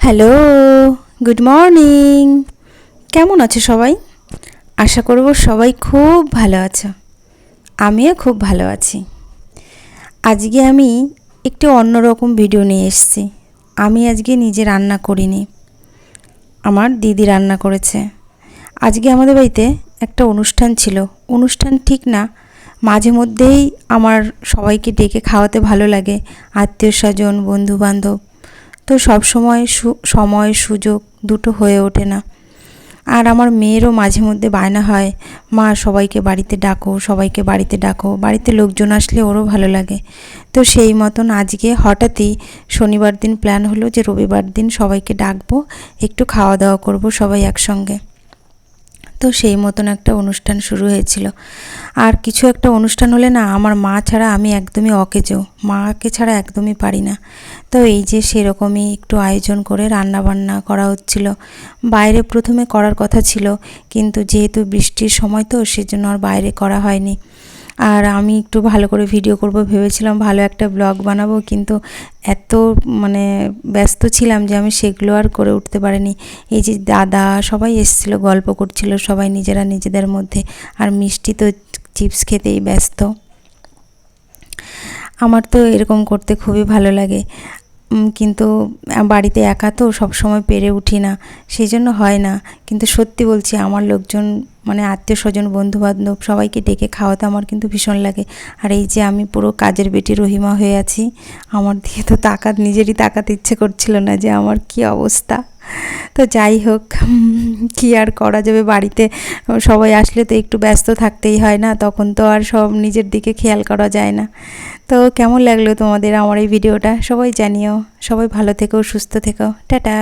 Hello, good morning. কেমন আছো সবাই? আশা করব সবাই খুব ভালো আছো। আমিও খুব ভালো আছি। আজকে আমি একটু অন্যরকম ভিডিও নিয়ে এসেছি। আমি আজকে নিজে রান্না করিনি। আমার দিদি রান্না করেছে। আজকে আমাদের বাড়িতে একটা অনুষ্ঠান ছিল। অনুষ্ঠান ঠিক না, মাঝে মধ্যেই আমার সবাইকে ডেকে খাওয়াতে ভালো লাগে। আত্মীয় স্বজন বন্ধু বান্ধব তো সব সময় সময়, সুযোগ দুটো হয়ে ওঠে না। আর আমার মেয়েরও মাঝে মধ্যে বায়না হয়, মা, সবাইকে বাড়িতে ডাকো, সবাইকে বাড়িতে ডাকো, বাড়িতে লোকজন আসলে ওরও ভালো লাগে। তো সেই মতন আজকে হঠাৎই শনিবার দিন প্ল্যান হলো যে রবিবার দিন সবাইকে ডাকবো, একটু খাওয়া দাওয়া করব সবাই একসঙ্গে। তো সেই মতন একটা অনুষ্ঠান শুরু হয়েছিল। আর কিছু একটা অনুষ্ঠান হলে না, আমার মা ছাড়া আমি একদমই অকেজো। মাকে ছাড়া একদমই পারি না। তো এই যে সেরকমই একটু আয়োজন করে রান্না বান্না করা হচ্ছিল। বাইরে প্রথমে করার কথা ছিল, কিন্তু যেহেতু বৃষ্টির সময় তো সেজন্য আর বাইরে করা হয়নি। আর আমি একটু ভালো করে ভিডিও করব। ভেবেছিলাম ভালো একটা ব্লগ বানাবো, কিন্তু এত মানে ব্যস্ত ছিলাম যে আমি সেগুলো আর করে উঠতে পারিনি। এই যে দাদা সবাই এসেছিল, গল্প করছিল, সবাই নিজেরা নিজেদের মধ্যে। আর মিষ্টি তো চিপস খেতেই ব্যস্ত। আমার তো এরকম করতে খুবই ভালো লাগে। কিন্তু বাড়িতে একা তো সব সময় পেরে উঠি না সেই জন্য হয় না। কিন্তু সত্যি বলছি, আমার লোকজন মানে আত্মীয় স্বজন বন্ধুবান্ধব সবাইকে ডেকে খাওয়াতে আমার কিন্তু ভীষণ লাগে। আর এই যে আমি পুরো কাজের বেটি রহিমা হয়ে আছি, আমার দিকে তো তাকাত, নিজেরই তাকাতে ইচ্ছে করছিল না যে আমার কি অবস্থা। তো যাই হোক, কি আর করা যাবে? বাড়িতে সবাই আসলে তো একটু ব্যস্ত থাকতেই হয় না, তখন তো আর সব নিজের দিকে খেয়াল করা যায় না। তো কেমন লাগল তোমাদের আমার এই ভিডিওটা? সবাই জানিও। সবাই ভালো থেকো, সুস্থ থেকো। টাটা!